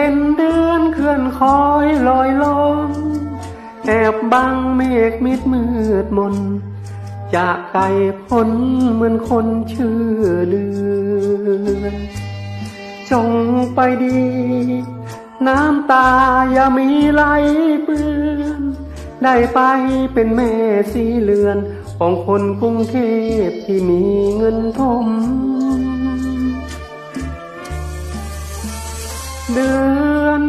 เห็นเดือนเคลื่อนคอยลอยลองแอบบังเมฆมิดมืดมนจะไกลพ้นเหมือนคนชื่อเดือน จงไปดี น้ำตาอย่ามีไหลเปื้อนได้ไปเป็นแม่สีเลือนของคนกรุงเทพที่มีเงินทม เดือน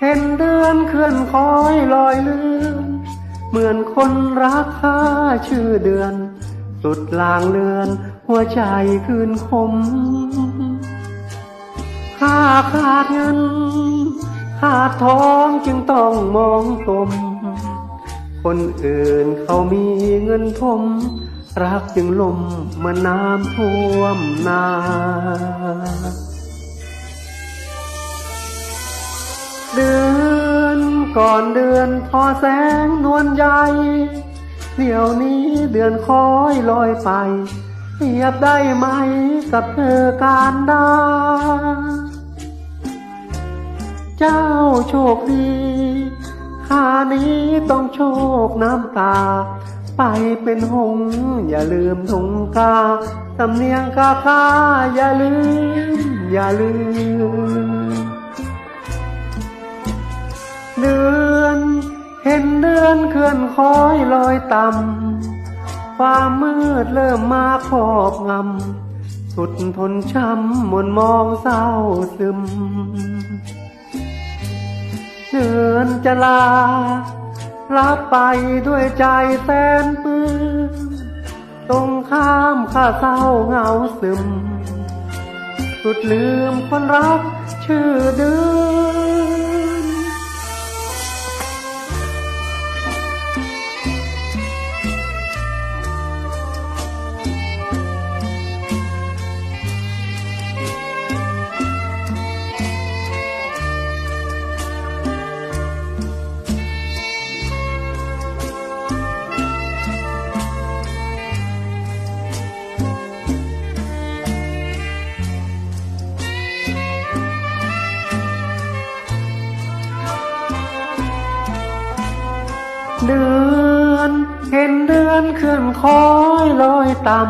เห็นเดือนเคลื่อนคอยลอยเลื่อนเหมือนคนรักค่าชื่อเดือน สุดลางเลือน หัวใจคืนคมข้าขาดเงินขาดทองจึงต้องมองตม คนอื่นเขามีเงินทม รักจึงลมมือนน้ำท่วมนา เดือนก่อนเดือนพอแสงนวลใหญ่เดี๋ยวนี้เดือนคอยลอยไปเทียบได้ไหมกับเธอการดา เจ้าโชคดีข้านี้ต้องโชคน้ำตา ไปเป็นหงส์อย่าลืมทงกาสำเนียงกาคาอย่าลืม อย่าลืม เดือน เห็นเดือนเคลื่อนคอยลอยต่ำความมืดเริ่มมาครอบงำสุดทนช้ำมนมองเศร้าซึม เดือนจะลารับไปด้วยใจแสนปลื้มตรงข้ามข้าเศร้าเหงาซึม สุดลืมคนรักชื่อเดือน เดือน เห็นเดือนเคลื่อนคอยลอยต่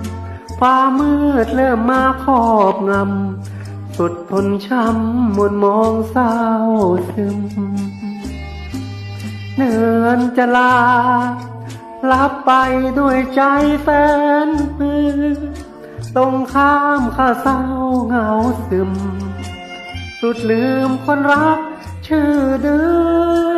ำฟ้ามืดเริ่มมาครอบงำ สุดทนช้ำมนมองเศร้าซึม เดือนจะลา รับไปด้วยใจแสนปลื้มตรงข้ามข้าเศร้าเหงาซึม สุดลืมคนรักชื่อเดือน